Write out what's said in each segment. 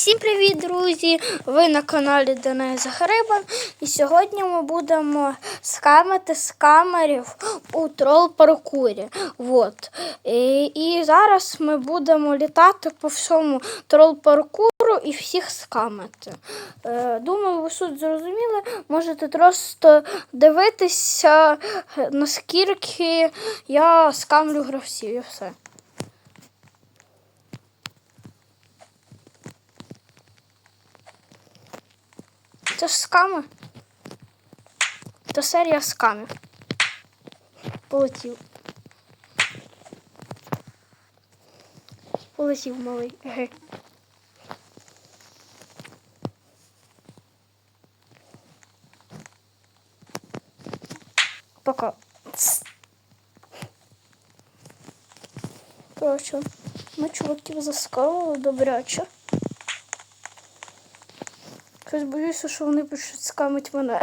Всім привіт, друзі! Ви на каналі Денис Грибан. І сьогодні ми будемо скамити з камерів у трол паркурі. Вот. І, і зараз ми будемо літати по всьому трол паркуру і всіх скамити. Е, думаю, ви суть зрозуміли. Можете просто дивитися, наскільки я скамлю гравців і все. Це ж сками. Це серія скамів. Полетів. Полетів малий. Еге. Пока. Тс. Коротше, ми чуваків заскавили добряче. Щось боюся, що вони почнуть скамити мене.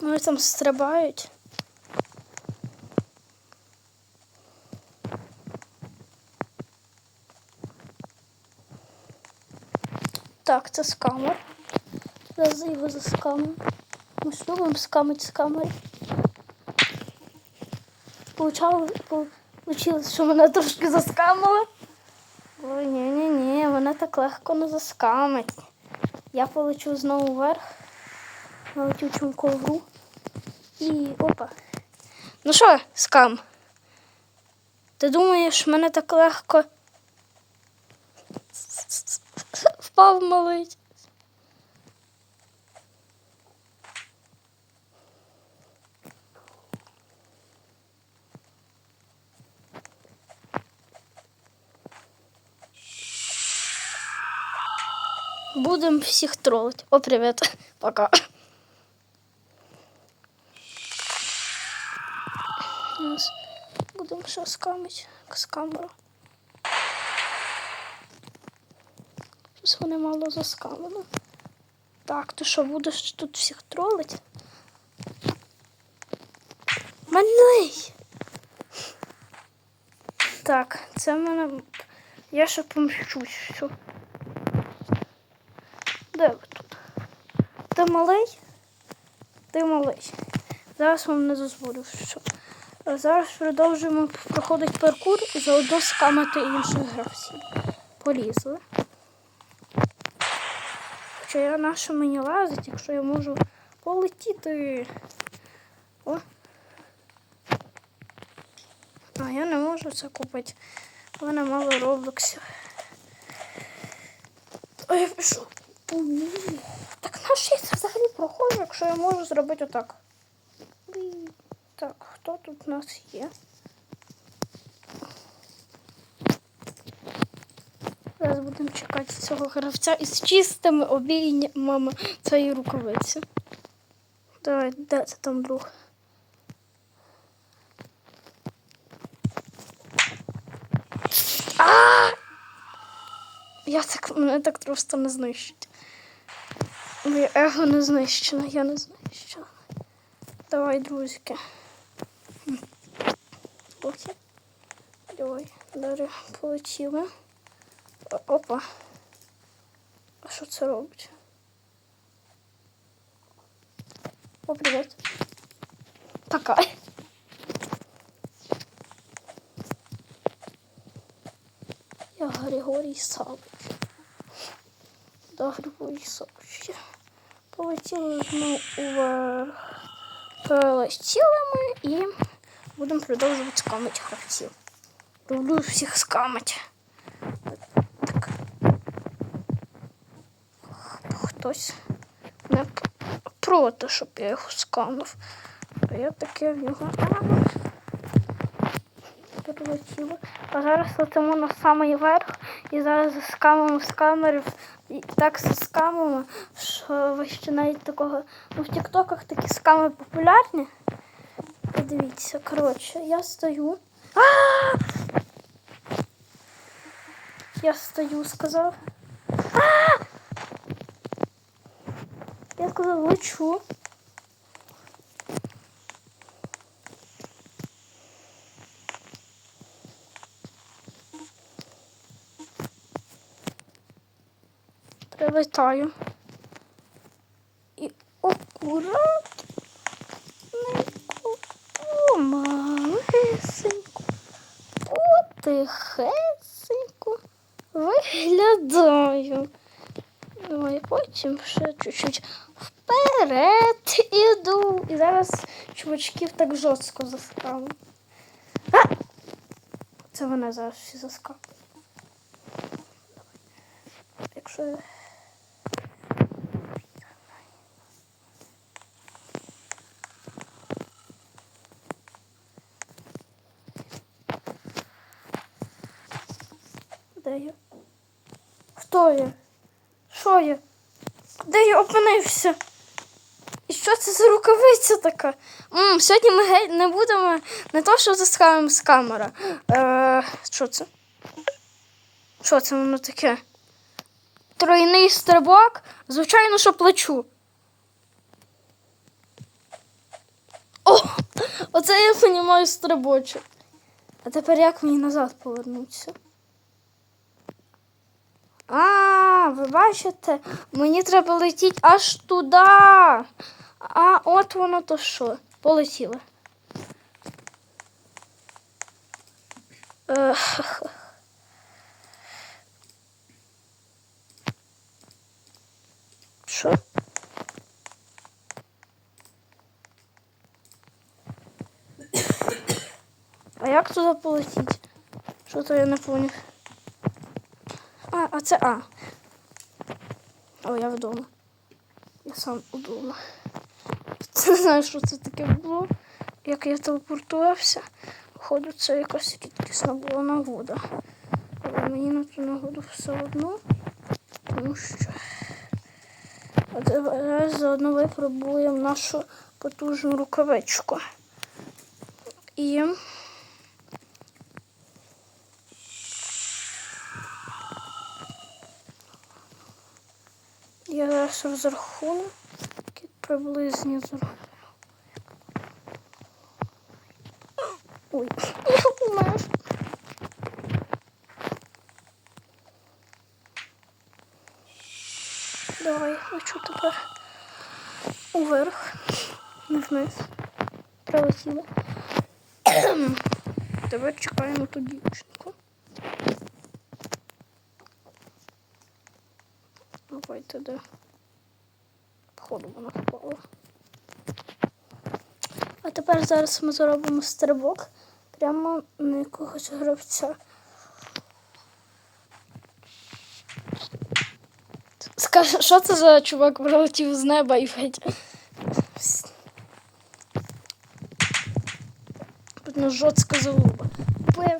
Вони там стрибають. Так, це скамер. Зараз його заскамимо. Ми ж любимо скамити з камери. Получало, Получилось, що мене трошки заскамили. Ой, ні-ні-ні, вона так легко не заскамить. Я полечу знову вверх на летючому ковру. І опа. Ну що, скам? Ти думаєш, мене так легко впав малий? Будем всіх тролить. О, привіт. Пока. Зараз Будемо ще скамити з камеру. Щось вони мало заскамили. Так, ти що, будеш тут всіх тролити? Малий! Так, це в мене. Я ще помщусь. Все. Де ви тут? Ти малий? Ти малий. Зараз вам не дозволю. Що. Зараз продовжуємо проходити паркур і заодно скамати інших гравців. Полізли. Хоча я на що мені лазить, якщо я можу полетіти. О. А я не можу це купити. У мене мало роблоксів. А я пішов. На що я це взагалі проходжу, якщо я можу зробити отак? Так, хто тут у нас є? Зараз будемо чекати цього гравця із чистими обіймами цієї рукавиці. Давай, де це там друг? А! Я так мене так просто не знищить. Моє его не знищено, я не знищена. Давай, друзики. Окей. Давай, далі полетіли. Опа. А що це робить? О, привіт. Пока. Я Григорій Савич. Григорій Савич. Полетіли знову уверх. Полетіли ми і будемо продовжувати скамити гравців. Люблю всіх скамити. Так. Хтось не проти, щоб я його скамив. А я таке в нього. Прилетіло. А зараз летимо на самий верх і зараз скамимо з камери так скамами, що ви ще навіть такого. Ну в тіктоках такі сками популярні. Подивіться, коротше, я стою. А! Я стою, сказав. Я сказав, лечу. Прилетаю. І акуратненько, помалесенько, потихесенько виглядаю. Ну і потім ще чуть-чуть вперед іду. І зараз чувачків так жорстко заскали. А! Це вона зараз всі заскали. Якщо Де? Хто я? Що я? Де я опинився? І що це за рукавиця така? м сьогодні ми геть не будемо не то, що заскавимо з камера. Е, що це? Що це воно таке? Тройний стрибок? Звичайно, що плечу. О! Оце я понімаю стрибочок. А тепер як мені назад повернутися? А, ви бачите, мені треба летіти аж туди. А от воно то що. Полетіло. Що? А як туди полетіти? Що то я не поняв? А, а це А. О, я вдома. Я сам вдома. Це не знаю, що це таке було. Як я телепортувався. Походу, це якась рідкісна була нагода. Але мені на ту нагоду все одно. Тому що. Давай заодно випробуємо нашу потужну рукавичку. І. Я зараз розрахую, які приблизні зроблю. Ой, я. Давай, лечу тепер уверх, вниз. Прилетіло. Тепер чекаємо ту дівчинку. Давайте де. Походу вона впала. А тепер зараз ми зробимо стрибок прямо на якогось гравця. Скажи, що це за чувак прилетів з неба і геть? Тут на жорстка залуба. Бо я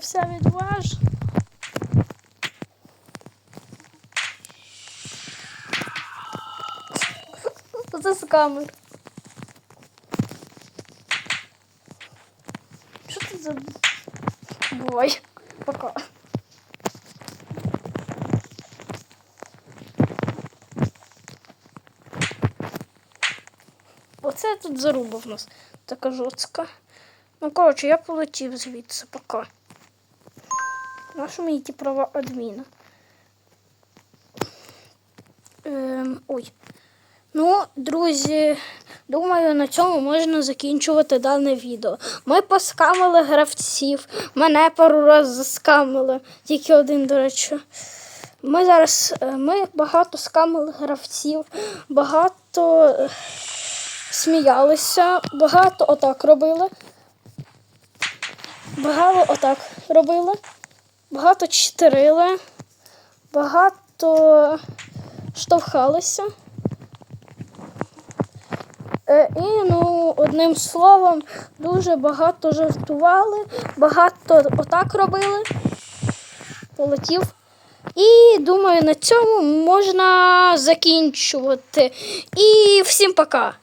камер. Що це за бувай? Пока. Оце тут заруба в нас така жорстка. Ну, коротше, я полетів звідси пока. Нащо мені ті права адміна? Ем, ой. Ну, друзі, думаю, на цьому можна закінчувати дане відео. Ми поскамили гравців, мене пару разів заскамили, тільки один, до речі. Ми зараз е, ми багато скамили гравців, багато е, сміялися, багато отак робили. Багато отак робили, багато читерили, багато штовхалися. Е, І, ну, одним словом, дуже багато жартували, багато отак робили, полетів. І думаю, на цьому можна закінчувати. І всім пока!